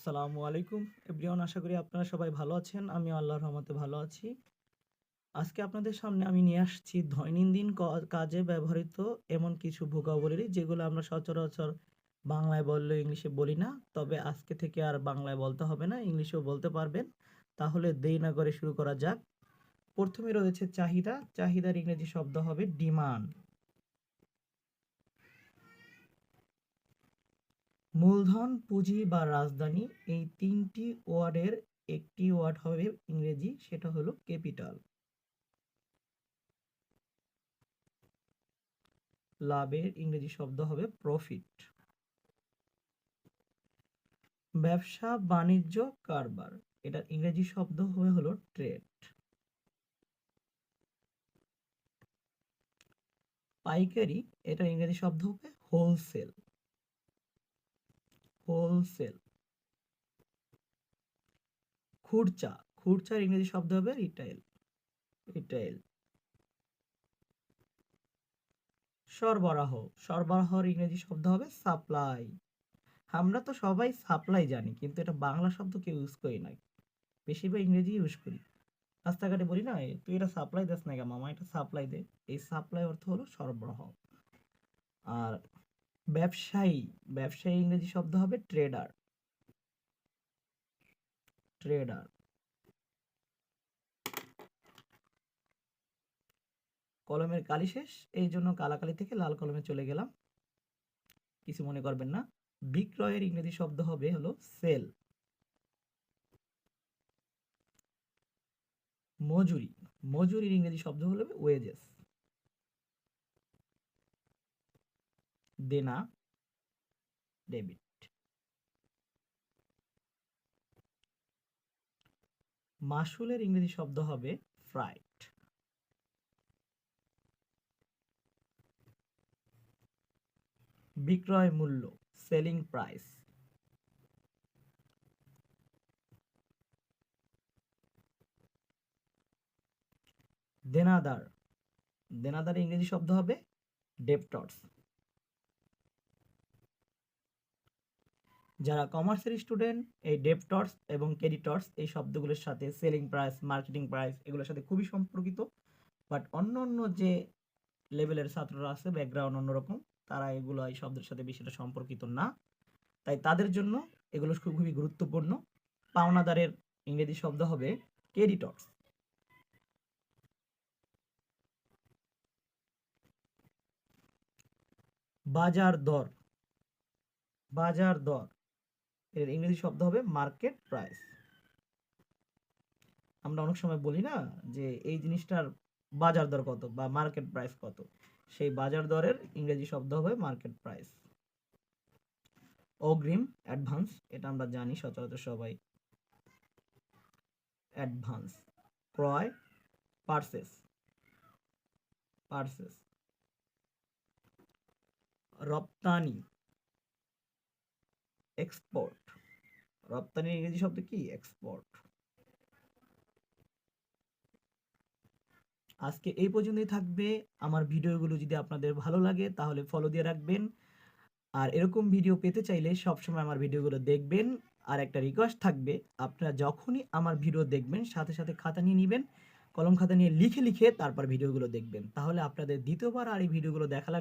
আসসালামু আলাইকুম। এভরিওয়ান, আশা করি আপনারা সবাই ভালো আছেন। আমি আল্লাহর রহমতে ভালো আছি। আজকে আপনাদের সামনে আমি নিয়ে আসছি দৈনন্দিন কাজে ব্যবহৃত এমন কিছু ভোকাবুলারি যেগুলো আমরা সচরাচর বাংলায় বললেও ইংলিশে বলি না, তবে আজকে থেকে আর বাংলায় বলতে হবে না, ইংলিশেও বলতে পারবেন। তাহলে দেরি না করে শুরু করা যাক। প্রথমে রয়েছে চাহিদা। চাহিদার ইংরেজি শব্দ হবে ডিমান্ড। মূলধন, পুঁজি বা রাজধানী এই তিনটি ওয়ার্ডের একটি ওয়ার্ড হবে ইংরেজি, সেটা হলো ক্যাপিটাল। লাভের ইংরেজি শব্দ হবে প্রফিট। ব্যবসা, বাণিজ্য, কারবার, এটার ইংরেজি শব্দ হবে হলো ট্রেড। পাইকারি, এটার ইংরেজি শব্দ হবে হোলসেল। হোলসেল খুরচা, খুরচার ইংরেজি শব্দ হবে রিটেল রিটেল সরবরাহ, সরবরাহর ইংরেজি শব্দ হবে সাপ্লাই আমরা তো সবাই সাপ্লাই জানি, কিন্তু এটা বাংলা শব্দ কেউ ইউজ করি না বেশিরভাগ ইংরেজি ইউজ করি। রাস্তাঘাটে বলি না তুই এটা সাপ্লাই দিস না মামা, এটা সাপ্লাই দে। এই সাপ্লাই অর্থ হলো সরবরাহ। আর ব্যবসায়ী ব্যবসায়ী ইংরেজি শব্দ হবে ট্রেডার ট্রেডার কলমের কালি শেষ, এই জন্য কালাকালি থেকে লাল কলমে চলে গেলাম। কিছু মনে করবেন না। বিক্রয়ের ইংরেজি শব্দ হবে হলো সেল মজুরি, মজুরির ইংরেজি শব্দ হলো ওয়েজেস দেনা ডেবিট মাসুলের ইংরেজি শব্দ হবে ফ্রাইট বিক্রয় মূল্য সেলিং প্রাইস দেনাদার দেনাদার ইংরেজি শব্দ হবে ডেপ্টর্স যারা কমার্সের স্টুডেন্ট এই ডেপ্টর্স এবং ক্রেডিটর্স এই শব্দগুলোর সাথে সেলিং প্রাইস মার্কেটিং প্রাইস এগুলোর সাথে খুবই সম্পর্কিত। বাট অন্য অন্য যে লেভেলের ছাত্ররা আছে ব্যাকগ্রাউন্ড অন্যরকম, তারা এগুলো, এই শব্দের সাথে বেশিটা সম্পর্কিত না। তাই তাদের জন্য এগুলো খুব, খুবই গুরুত্বপূর্ণ। পাওনাদারের ইংরেজি শব্দ হবে ক্রেডিটর্স বাজার দর। বাজার দর। এর ইংরেজি শব্দ হবে মার্কেট প্রাইস। আমরা অনেক সময় বলি না যে এই জিনিসটার বাজার দর কত বা মার্কেট প্রাইস কত? সেই বাজার দরের ইংরেজি শব্দ হবে মার্কেট প্রাইস। অগ্রিম অ্যাডভান্স, এটা আমরা জানি সচরাচর সবাই। অ্যাডভান্স, ক্রয় পার্সেস পার্সেস রপ্তানি এক্সপোর্ট রপ্তানির ইংরেজি শব্দ কি? এক্সপোর্ট আজকে এই পর্যন্তই থাকবে। আমার ভিডিওগুলো যদি আপনাদের ভালো লাগে, তাহলে ফলো দিয়ে রাখবেন। আর এরকম ভিডিও পেতে চাইলে সবসময় আমার ভিডিওগুলো দেখবেন। আর একটা রিকোয়েস্ট থাকবে, আপনারা যখনই আমার ভিডিও দেখবেন, সাথে সাথে খাতা নিয়ে নেবেন, কলম খাতা নিয়ে লিখে লিখে তারপর ভিডিওগুলো দেখবেন। তাহলে আপনাদের দ্বিতীয়বার আর এই ভিডিওগুলো দেখা